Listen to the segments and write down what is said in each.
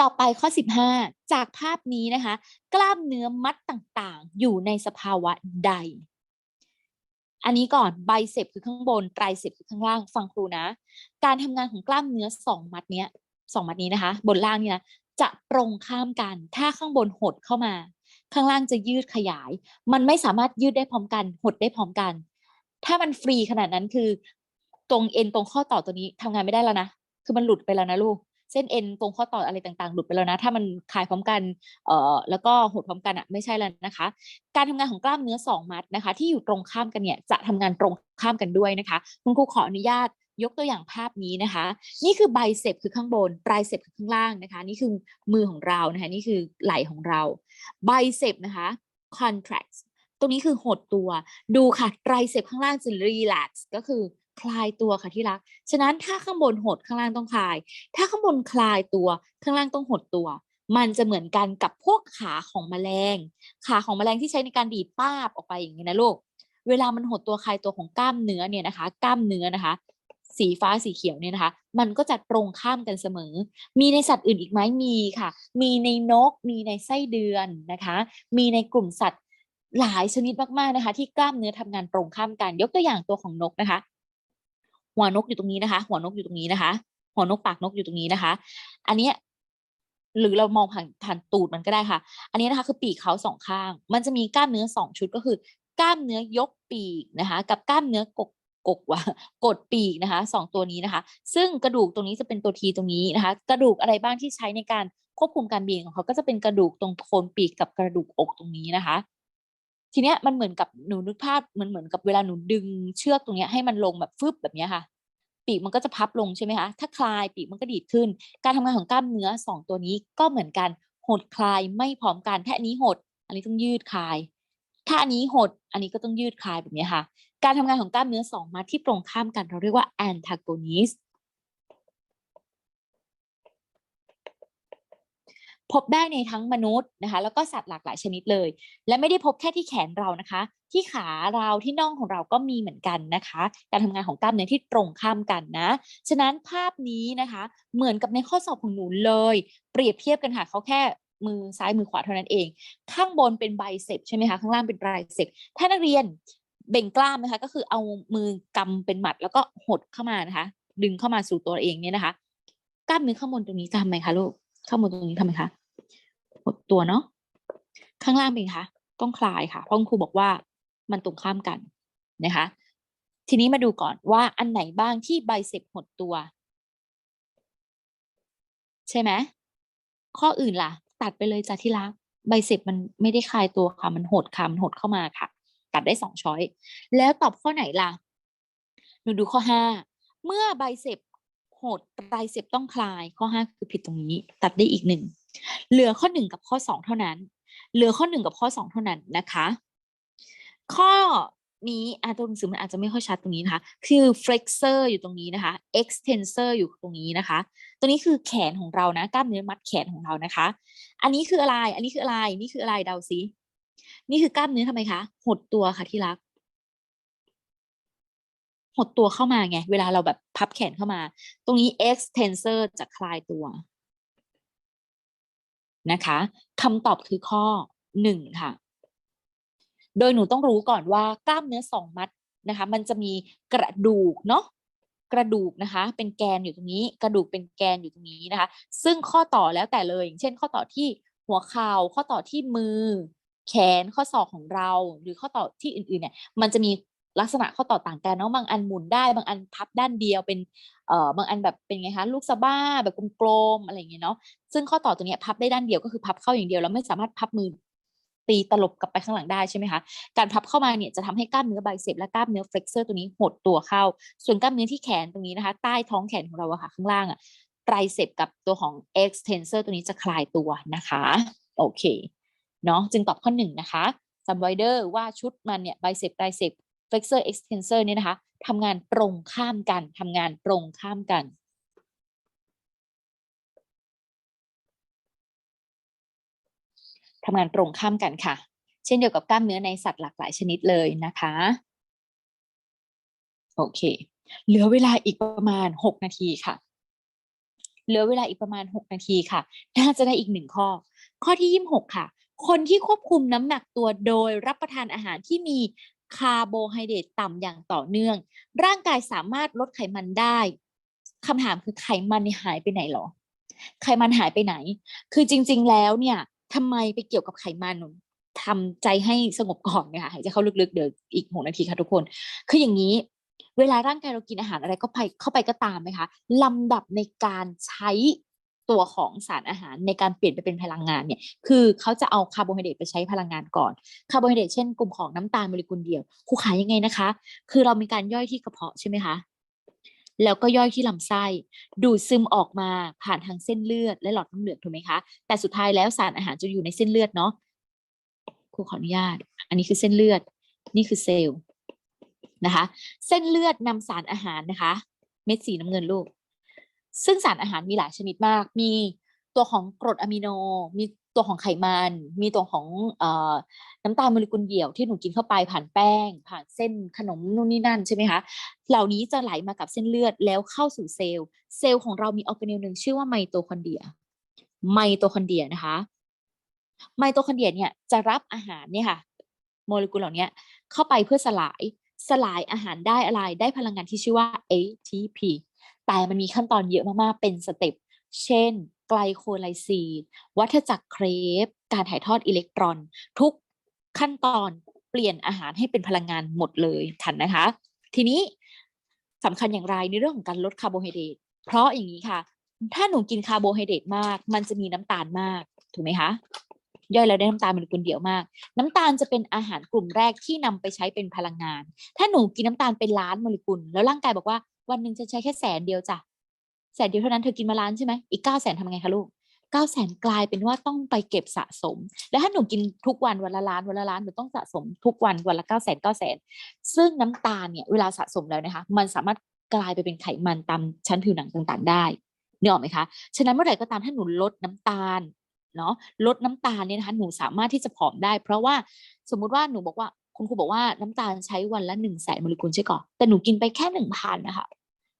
ต่อไปข้อ 15 จากภาพนี้นะคะ กล้ามเนื้อมัดต่างๆ อยู่ในสภาวะใด อันนี้ก่อนไบเซปคือข้างบนไตรเซปคือข้างล่างฟังครูนะ การทำงานของกล้ามเนื้อสองมัดเนี้ยสองมัดนี้นะคะ บนล่างนี่นะจะตรงข้ามกัน ถ้าข้างบนหดเข้ามา ข้างล่างจะยืดขยาย มันไม่สามารถยืดได้พร้อมกัน หดได้พร้อมกัน ถ้ามันฟรีขนาดนั้นคือ ตรงเอ็นตรงข้อต่อตัวนี้ทำงานไม่ได้แล้วนะคือมันหลุดไปแล้วนะลูก เส้นเอ็นตรงข้อต่ออะไรต่างๆ หลุดไปแล้วนะ ถ้ามันคลายพร้อมกันเอ่อแล้วก็หดพร้อมกันอะไม่ใช่แล้วนะคะ การทำงานของกล้ามเนื้อสองมัดนะคะ ที่อยู่ตรงข้ามกันเนี่ยจะทำงานตรงข้ามกันด้วยนะคะ คุณครูขออนุญาตยกตัวอย่างภาพนี้นะคะ นี่คือไบเซปคือข้างบนไตรเซปคือข้างล่างนะคะ นี่คือมือของเรานะคะ นี่คือไหล่ของเราไบเซปนะคะ contract ตรงนี้คือหดตัว ดูค่ะไตรเซปข้างล่างจะ relax ก็คือ คลายตัวค่ะที่รัก ฉะนั้นถ้าข้างบนหดข้างล่างต้องคลาย ถ้าข้างบนคลายตัวข้างล่างต้องหดตัว มันจะเหมือนกันกับพวกขาของแมลง ขาของแมลงที่ใช้ในการดีดป้าบออกไปอย่างนี้นะลูก เวลามันหดตัวคลายตัวของกล้ามเนื้อเนี่ยนะคะ กล้ามเนื้อนะคะ สีฟ้าสีเขียวเนี่ยนะคะ มันก็จะตรงข้ามกันเสมอ มีในสัตว์อื่นอีกไหมมีค่ะ มีในนก มีในไส้เดือนนะคะ มีในกลุ่มสัตว์หลายชนิดมากๆนะคะ ที่กล้ามเนื้อทำงานตรงข้ามกัน ยกตัวอย่างตัวของนกนะคะ หัวนกอยู่ตรงนี้นะคะ หัวนกอยู่ตรงนี้นะคะ หัวนกปากนกอยู่ตรงนี้นะคะ อันนี้หรือเรามองผ่านผ่านตูดมันก็ได้ค่ะ อันนี้นะคะคือปีกเขาสองข้าง มันจะมีกล้ามเนื้อสองชุดก็คือกล้ามเนื้อยกปีกนะคะ กับกล้ามเนื้อกกกกว่ากดปีกนะคะสองตัวนี้นะคะ ซึ่งกระดูกตรงนี้จะเป็นตัวทีตรงนี้นะคะ กระดูกอะไรบ้างที่ใช้ในการควบคุมการบินของเขาก็จะเป็นกระดูกตรงโคนปีกกับกระดูกอกตรงนี้นะคะ ทีเนี้ยมันเหมือนกับหนูนึกภาพมันเหมือนกับเวลาหนูดึงเชือกตรงเนี้ยให้มันลงแบบฟึบแบบเนี้ยค่ะ ปีกมันก็จะพับลงใช่ไหมคะถ้าคลายปีกมันก็ดีดขึ้น การทำงานของกล้ามเนื้อสองตัวนี้ก็เหมือนกันหดคลายไม่พร้อมกันถ้าอันนี้หด อันนี้ต้องยืดคลาย ถ้าอันนี้หดอันนี้ก็ต้องยืดคลายแบบนี้ค่ะ การทำงานของกล้ามเนื้อสองมัดที่ตรงข้ามกันเราเรียกว่า antagonist พบได้ในทั้งมนุษย์นะคะ แล้วก็สัตว์หลากหลายชนิดเลย และไม่ได้พบแค่ที่แขนเรานะคะ ที่ขาเราที่น่องของเราก็มีเหมือนกันนะคะ การทำงานของกล้ามเนื้อที่ตรงข้ามกันนะ ฉะนั้นภาพนี้นะคะ เหมือนกับในข้อสอบของหนูเลย เปรียบเทียบกันค่ะเขาแค่มือซ้ายมือขวาเท่านั้นเอง ข้างบนเป็นไบเซปใช่ไหมคะข้างล่างเป็นไตรเซปถ้านักเรียนเบ่งกล้ามนะคะ ก็คือเอามือกำเป็นหมัดแล้วก็หดเข้ามานะคะ ดึงเข้ามาสู่ตัวเองเนี่ยนะคะ กล้ามเนื้อข้างบนตรงนี้จำไมคะลูก ข้างบนตรงนี้ทำไมคะหดตัวเนาะข้างล่างเป็นไงคะต้องคลายค่ะเพราะคุณครูบอกว่ามันตรงข้ามกันนะคะ ทีนี้มาดูก่อนว่าอันไหนบ้างที่ไบเซปหดตัว ใช่ไหมข้ออื่นล่ะ ตัดไปเลยจ้ะที่รักไบเซปมันไม่ได้คลายตัวค่ะมันหดค่ะมันหดเข้ามาค่ะ ตัดได้สองช้อยแล้วตอบข้อไหนล่ะหนูดูข้อห้าเมื่อไบเซป หดไบเซปต้องคลาย ข้อห้าคือผิดตรงนี้ ตัดได้อีกหนึ่งเหลือข้อหนึ่งกับข้อสองเท่านั้น เหลือข้อหนึ่งกับข้อสองเท่านั้นนะคะ ข้อนี้อาตัวหนังสือมันอาจจะไม่ค่อยชัดตรงนี้นะคะ คือ flexor อยู่ตรงนี้นะคะ extensor อยู่ตรงนี้นะคะ ตัวนี้คือแขนของเรานะ กล้ามเนื้อมัดแขนของเรานะคะ อันนี้คืออะไร อันนี้คืออะไร นี่คืออะไร เดาซิ นี่คือกล้ามเนื้อทำไมคะ หดตัวค่ะที่รัก หดตัวเข้ามาไง เวลาเราแบบพับแขนเข้ามา ตรงนี้ extensor จะคลายตัวนะคะคำตอบคือข้อหนึ่งค่ะ โดยหนูต้องรู้ก่อนว่ากล้ามเนื้อสองมัดนะคะ มันจะมีกระดูกเนาะกระดูกนะคะ เป็นแกนอยู่ตรงนี้ กระดูกเป็นแกนอยู่ตรงนี้นะคะ ซึ่งข้อต่อแล้วแต่เลยอย่างเช่น ข้อต่อที่หัวเข่าข้อต่อที่มือ แขนข้อศอกของเรา หรือข้อต่อที่อื่นๆเนี่ย มันจะมี ลักษณะข้อต่อต่างกันเนาะบางอันหมุนได้บางอันพับด้านเดียวเป็นเอ่อบางอันแบบเป็นไงคะลูกสะบ้าแบบกลมๆอะไรอย่างเงี้ยเนาะซึ่งข้อต่อตัวเนี้ยพับได้ด้านเดียวก็คือพับเข้าอย่างเดียวแล้วไม่สามารถพับมือตีตลบกลับไปข้างหลังได้ใช่ไหมคะ การพับเข้ามาเนี่ยจะทำให้กล้ามเนื้อไบเซปและกล้ามเนื้อเฟล็กเซอร์ตัวนี้หดตัวเข้า ส่วนกล้ามเนื้อที่แขนตรงนี้นะคะ ใต้ท้องแขนของเราอะค่ะข้างล่างอะไตรเซปกับตัวของ extensor ตัวนี้จะคลายตัวนะคะ โอเค เนาะจึงตอบข้อหนึ่งนะคะจำไว้เดอร์ว่าชุดมันเนี่ยไบเซปไตรเซป flexor extensor เนี่ยนะคะทำงานตรงข้ามกันทำงานตรงข้ามกันทำงานตรงข้ามกันค่ะ เช่นเดียวกับกล้ามเนื้อในสัตว์หลากหลายชนิดเลยนะคะ โอเค เหลือเวลาอีกประมาณ 6 นาทีค่ะ เหลือเวลาอีกประมาณ 6 นาทีค่ะ น่าจะได้อีกหนึ่งข้อ ข้อที่ 26 ค่ะ คนที่ควบคุมน้ำหนักตัวโดยรับประทานอาหารที่มี คาร์โบไฮเดรตต่ำอย่างต่อเนื่อง ร่างกายสามารถลดไขมันได้คำถามคือไขมันหายไปไหนหรอ ไขมันหายไปไหน คือจริง ๆ แล้วเนี่ยทำไมไปเกี่ยวกับไขมันทำใจให้สงบก่อนนะคะหายใจเข้าลึกๆเดี๋ยวอีกหกนาทีค่ะทุกคน คืออย่างนี้ เวลาร่างกายเรากินอาหารอะไรก็ไปเข้าไปก็ตามไหมคะลำดับในการใช้ ตัวของสารอาหารในการเปลี่ยนไปเป็นพลังงานเนี่ยคือเขาจะเอาคาร์โบไฮเดรตไปใช้พลังงานก่อนคาร์โบไฮเดรตเช่นกลุ่มของน้ำตาลโมเลกุลเดียวครูขายยังไงนะคะ คือเรามีการย่อยที่กระเพาะใช่ไหมคะแล้วก็ย่อยที่ลำไส้ ดูดซึมออกมาผ่านทางเส้นเลือดและหลอดน้ำเหลืองถูกไหมคะแต่สุดท้ายแล้วสารอาหารจะอยู่ในเส้นเลือดเนาะครูขออนุญาต อันนี้คือเส้นเลือด นี่คือเซลล์นะคะ เส้นเลือดนำสารอาหารนะคะ เม็ดสีน้ำเงินลูก ซึ่งสารอาหารมีหลายชนิดมาก มีตัวของกรดอะมิโน มีตัวของไขมัน มีตัวของเอ่อน้ำตาลโมเลกุลเดี่ยวที่หนูกินเข้าไปผ่านแป้ง ผ่านเส้นขนมนู่นนี่นั่นใช่ไหมคะ เหล่านี้จะไหลมากับเส้นเลือดแล้วเข้าสู่เซลล์ เซลล์ของเรามีออร์แกเนลหนึ่งชื่อว่าไมโตคอนเดรีย ไมโตคอนเดรียนะคะ ไมโตคอนเดรียเนี่ยจะรับอาหารเนี่ยค่ะ โมเลกุลเหล่านี้เข้าไปเพื่อสลาย สลายอาหารได้อะไร ได้พลังงานที่ชื่อว่า ATP แต่มันมีขั้นตอนเยอะมากๆ เป็นสเต็ป เช่น ไกลโคไลซี วัฏจักรเครปการถ่ายทอดอิเล็กตรอน ทุกขั้นตอนเปลี่ยนอาหารให้เป็นพลังงานหมดเลยทันนะคะ ทีนี้สำคัญอย่างไรในเรื่องของการลดคาร์โบไฮเดรตเพราะอย่างนี้ค่ะ ถ้าหนูกินคาร์โบไฮเดรตมาก มันจะมีน้ำตาลมาก ถูกไหมคะย่อยแล้วได้น้ำตาลโมเลกุลเดียวมาก น้ำตาลจะเป็นอาหารกลุ่มแรกที่นำไปใช้เป็นพลังงาน ถ้าหนูกินน้ำตาลเป็นล้านโมเลกุล แล้วร่างกายบอกว่า วันหนึ่งจะใช้แค่แสนเดียวจ้ะแสนเดียวเท่านั้นเธอกินมาล้านใช่ไหมอีกเก้าแสนทำไงคะลูกเก้าแสนกลายเป็นว่าต้องไปเก็บสะสม แล้วถ้าหนูกินทุกวันวันละล้านวันละล้านหนูต้องสะสมทุกวันวันละเก้าแสนเก้าแสนซึ่งน้ำตาลเนี่ยเวลาสะสมแล้วนะคะ มันสามารถกลายไปเป็นไขมันตามชั้นผิวหนังต่างๆ ได้เนึกออกไหมคะฉะนั้นเมื่อไหร่ก็ตามถ้าหนูลดน้ำตาลเนาะลดน้ำตาลเนี่ยนะคะหนูสามารถที่จะผอมได้ เพราะว่าสมมุติว่าหนูบอกว่า คุณครูบอกว่าน้ำตาลใช้วันละหนึ่งแสนโมเลกุลใช่ก่อนแต่หนูกินไปแค่หนึ่งพันนะคะ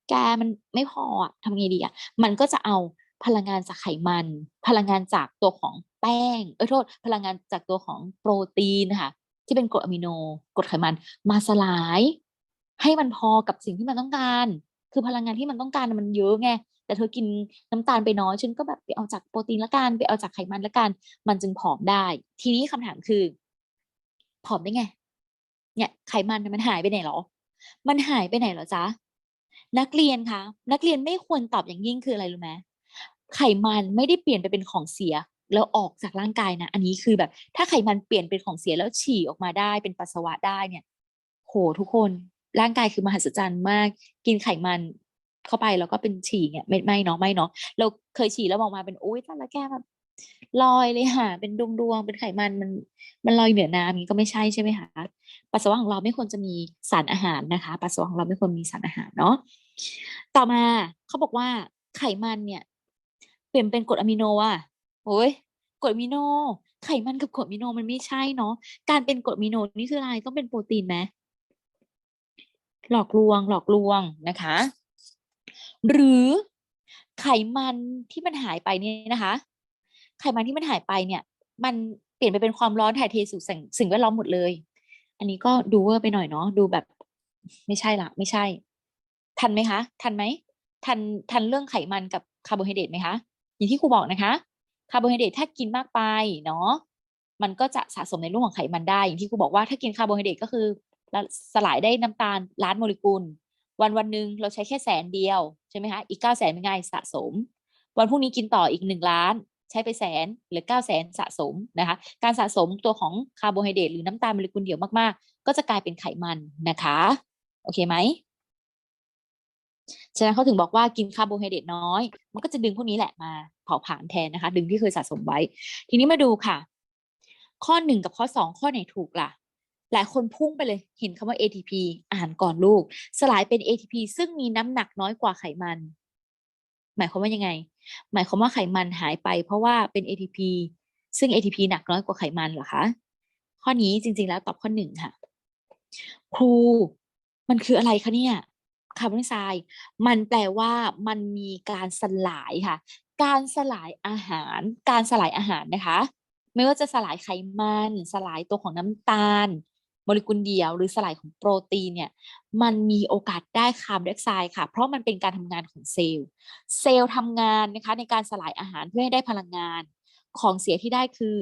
แกมันไม่พอทำไงดีอะมันก็จะเอาพลังงานจากไขมัน พลังงานจากตัวของแป้งเออโทษพลังงานจากตัวของโปรตีนนะคะที่เป็นกรดอะมิโนกรดไขมันมาสลาย ให้มันพอกับสิ่งที่มันต้องการ คือพลังงานที่มันต้องการมันเยอะไงแต่เธอกินน้ำตาลไปน้อยฉันก็แบบไปเอาจากโปรตีนละกันไปเอาจากไขมันละกัน มันจึงผอมได้ ทีนี้คำถามคือ ผอมได้ไง เนี่ยไขมันมันหายไปไหนหรอ มันหายไปไหนหรอจ๊ะนักเรียนคะนักเรียนไม่ควรตอบอย่างยิ่งคืออะไรรู้ไหมไขมันไม่ได้เปลี่ยนไปเป็นของเสียแล้วออกจากร่างกายนะ อันนี้คือแบบ ถ้าไขมันเปลี่ยนเป็นของเสียแล้วฉี่ออกมาได้เป็นปัสสาวะได้เนี่ย โหทุกคนร่างกายคือมหัศจรรย์มาก กินไขมันเข้าไปแล้วก็เป็นฉี่เนี่ยไม่ไม่เนาะไม่เนาะเราเคยฉี่แล้วออกมาเป็นโอ้ยต่ละแก้แบบ ลอยเลยค่ะ เป็นดวงดวงๆเป็นไขมันมันมันลอยเหนือน้ำนี้ก็ไม่ใช่ใช่ไหมคะปัสสาวะของเราไม่ควรจะมีสารอาหารนะคะ ปัสสาวะของเราไม่ควรมีสารอาหารเนาะต่อมาเขาบอกว่าไขมันเนี่ย เปลี่ยนเป็นกรดอะมิโนอะโอ้ยกรดอะมิโน ไขมันกับกรดอะมิโนมันไม่ใช่เนาะการเป็นกรดอะมิโนนี่คืออะไรต้องเป็นโปรตีนไหมหลอกลวงหลอกลวงนะคะ หรือไขมันที่มันหายไปเนี่ยนะคะ ไขมันที่มันหายไปเนี่ย มันเปลี่ยนไปเป็นความร้อนถ่ายเทสู่สิ่งสิ่งแวดล้อมหมดเลย อันนี้ก็ดูเวอร์ไปหน่อยเนาะดูแบบ ไม่ใช่ละไม่ใช่ ทันไหมคะ ทันไหมทันทันเรื่องไขมันกับคาร์โบไฮเดรตไหมคะอย่างที่ครูบอกนะคะคาร์โบไฮเดรตถ้ากินมากไปเนาะมันก็จะสะสมในรูปของไขมันได้ อย่างที่ครูบอกว่าถ้ากินคาร์โบไฮเดรตก็คือสลายได้น้ำตาลล้านโมเลกุล วันวันหนึ่งเราใช้แค่แสนเดียวใช่ไหมคะอีกเก้าแสนเป็นไงสะสม วันพรุ่งนี้กินต่ออีกหนึ่งล้าน ช้ไปแสนหรือเก้าแสนสะสมนะคะ การสะสมตัวของคาร์โบไฮเดรตหรือน้ำตาลโมเลกุลเดี่ยวมากๆ ก็จะกลายเป็นไขมันนะคะ โอเคไหมฉะนั้นเขาถึงบอกว่ากินคาร์โบไฮเดรตน้อย มันก็จะดึงพวกนี้แหละมาเผาผลาญแทนนะคะ ดึงที่เคยสะสมไว้ ทีนี้มาดูค่ะ ข้อหนึ่งกับข้อสองข้อไหนถูกล่ะ หลายคนพุ่งไปเลยเห็นคำว่า ATP อ่านก่อนลูก สลายเป็น ATP ซึ่งมีน้ำหนักน้อยกว่าไขมัน หมายความว่ายังไง หมายความว่าไขมันหายไป เพราะว่าเป็น ATP ซึ่ง ATP หนักน้อยกว่าไขมันเหรอคะ ข้อนี้จริง ๆ แล้วตอบข้อหนึ่งค่ะ ครูมันคืออะไรคะเนี่ยคาร์บอนไดออกไซด์มันแปลว่ามันมีการสลายค่ะ การสลายอาหาร การสลายอาหารนะคะ ไม่ว่าจะสลายไขมัน สลายตัวของน้ำตาล โมเลกุลเดียวหรือสลายของโปรตีนเนี่ยมันมีโอกาสได้คาร์บอนไดออกไซด์ค่ะ เพราะมันเป็นการทำงานของเซลล์ เซลล์ทำงานนะคะในการสลายอาหารเพื่อให้ได้พลังงาน ของเสียที่ได้คือ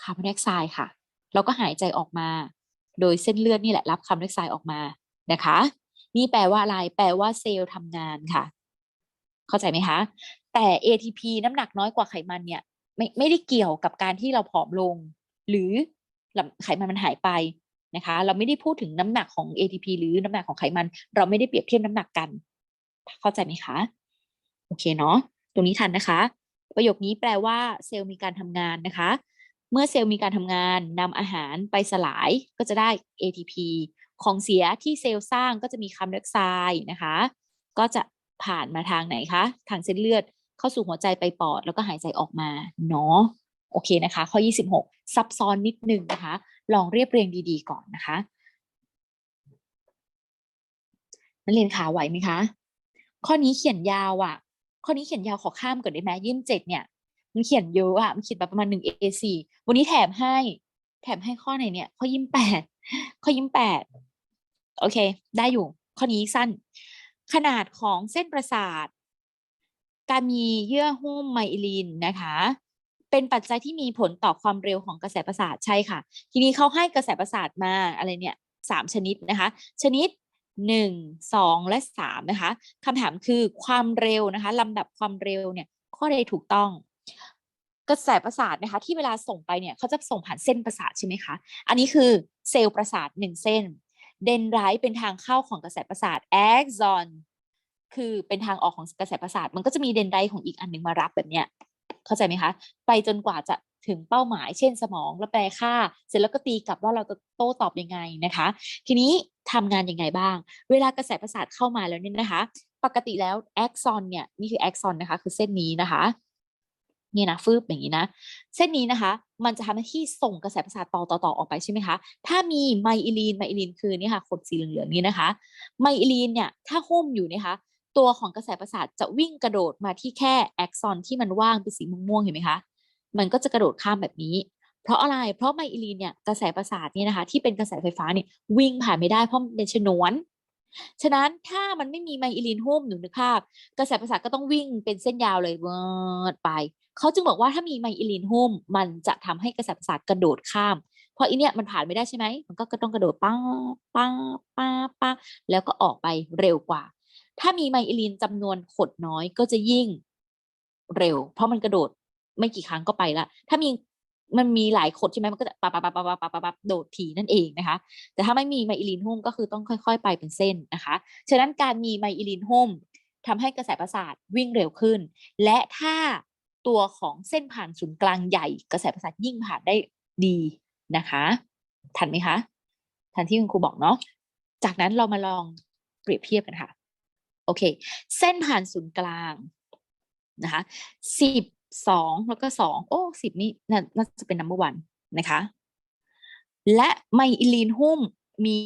คาร์บอนไดออกไซด์ค่ะแล้วก็หายใจออกมา โดยเส้นเลือดนี่แหละรับคาร์บอนไดออกไซด์ออกมานะคะ นี่แปลว่าอะไร แปลว่าเซลล์ทำงานค่ะ เข้าใจไหมคะ แต่ ATP น้ำหนักน้อยกว่าไขมันเนี่ยไม่ไม่ได้เกี่ยวกับการที่เราผอมลง หรือไขมันมันหายไป นะคะ เราไม่ได้พูดถึงน้ำหนักของ ATP หรือน้ำหนักของไขมัน เราไม่ได้เปรียบเทียบน้ำหนักกัน เข้าใจไหมคะ โอเคเนาะตรงนี้ทันนะคะ ประโยคนี้แปลว่าเซลล์มีการทำงานนะคะ เมื่อเซลล์มีการทำงานนำอาหารไปสลายก็จะได้ ATP ของเสียที่เซลล์สร้างก็จะมีคาร์บอนไดออกไซด์นะคะ ก็จะผ่านมาทางไหนคะ ทางเส้นเลือดเข้าสู่หัวใจไปปอดแล้วก็หายใจออกมาเนาะโอเคนะคะ ข้อ 26 ซับซ้อนนิดนึงนะคะ ลองเรียบเรียงดีๆ ก่อนนะคะ นักเรียนขาไหวไหมคะ ข้อนี้เขียนยาวอะ่ะ ข้อนี้เขียนยาวขอข้ามก่อนได้ไหมยี่สิบเจ็ดเนี่ย มันเขียนเยอะอะมันเขียนแบบประมาณหนึ่ง A4 วันนี้แถมให้ แถมให้ข้อไหนเนี่ย ข้อยี่สิบแปดข้อยี่สิบแปดโอเค ได้อยู่ ข้อนี้สั้น ขนาดของเส้นประสาท การมีเยื่อหุ้มไมลินนะคะ เป็นปัจจัยที่มีผลต่อความเร็วของกระแสประสาทใช่ค่ะ ทีนี้เขาให้กระแสประสาทมาอะไรเนี่ยสามชนิดนะคะ ชนิดหนึ่งสองและสามนะคะคำถามคือความเร็วนะคะลำดับความเร็วเนี่ยข้อใดถูกต้อง กระแสประสาทนะคะ ที่เวลาส่งไปเนี่ยเขาจะส่งผ่านเส้นประสาทใช่ไหมคะ อันนี้คือเซลล์ประสาทหนึ่งเส้น เดนไรต์เป็นทางเข้าของกระแสประสาทแอ็กซอนคือเป็นทางออกของกระแสประสาท มันก็จะมีเดนไรต์ของอีกอันหนึ่งมารับแบบเนี้ย เข้าใจไหมคะ ไปจนกว่าจะถึงเป้าหมายเช่นสมองแล้วแปลค่า เสร็จแล้วก็ตีกลับว่าเราจะโต้ตอบยังไงนะคะ ทีนี้ทำงานยังไงบ้าง เวลากระแสประสาทเข้ามาแล้วเนี่ยนะคะ ปกติแล้วแอ็กซอนเนี่ยนี่คือแอ็กซอนนะคะคือเส้นนี้นะคะนี่นะฟืบอย่างนี้นะ เส้นนี้นะคะ มันจะทำหน้าที่ส่งกระแสประสาทต่อต่อต่อออกไปใช่ไหมคะถ้ามีไมอิลีนไมอิลีนคือนี่ค่ะขดสีเหลืองๆนี้นะคะไมอิลีนเนี่ยถ้าหุ้มอยู่นะคะ ตัวของกระแสประสาทจะวิ่งกระโดดมาที่แค่แอ็กซอนที่มันว่างเป็นสีม่วงๆเห็นไหมคะ มันก็จะกระโดดข้ามแบบนี้ เพราะอะไร เพราะไมอิลีนเนี่ยกระแสประสาทเนี่ยนะคะที่เป็นกระแสไฟฟ้าเนี่ยวิ่งผ่านไม่ได้เพราะเป็นชนวน ฉะนั้นถ้ามันไม่มีไมอิลีนหุ้มหนูนึกภาพ กระแสประสาทก็ต้องวิ่งเป็นเส้นยาวเลยเวิร์ดไป เขาจึงบอกว่าถ้ามีไมอิลีนหุ้มมันจะทำให้กระแสประสาทกระโดดข้ามเพราะอีเนี่ยมันผ่านไม่ได้ใช่ไหม มันก็ต้องกระโดดป้าป้าป้าป้าแล้วก็ออกไปเร็วกว่า ถ้ามีไมอิลินจำนวนขดน้อยก็จะยิ่งเร็ว เพราะมันกระโดดไม่กี่ครั้งก็ไปละ ถ้ามีมันมีหลายขดใช่ไหมมันก็จะปับปับปับปับปับปับโดดทีนั่นเองนะคะ แต่ถ้าไม่มีไมอิลินหุ้มก็คือต้องค่อย ๆ ไปเป็นเส้นนะคะ ฉะนั้นการมีไมอิลินหุ้มทำให้กระแสประสาทวิ่งเร็วขึ้น และถ้าตัวของเส้นผ่านศูนย์กลางใหญ่ กระแสประสาทยิ่งผ่านได้ดีนะคะ ทันไหมคะ ทันที่คุณครูบอกเนาะ จากนั้นเรามาลองเปรียบเทียบกันค่ะ โอเค เส้นผ่านศูนย์กลางนะคะสิบสองแล้วก็สองโอ้สิบนี่น่าจะเป็น number one นะคะ และไมอิลีนหุ้มมี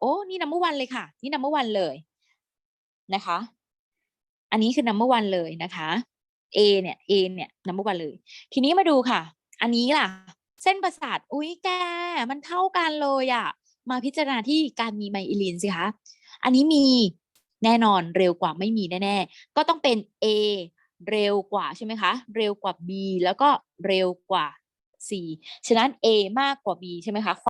โอ้นี่ number one เลยค่ะ นี่ number one เลยนะคะ อันนี้คือ number one เลยนะคะ A เนี่ย A เนี่ย number one เลย ทีนี้มาดูค่ะ อันนี้ล่ะ เส้นประสาทอุ้ยแก มันเท่ากันเลยอะมาพิจารณาที่การมีไมอิลีนสิคะ อันนี้มี แน่นอนเร็วกว่าไม่มีแน่ๆ ก็ต้องเป็น A เร็วกว่าใช่ไหมคะ เร็วกว่า B แล้วก็เร็วกว่า C ฉะนั้น A มากกว่า B ใช่ไหมคะ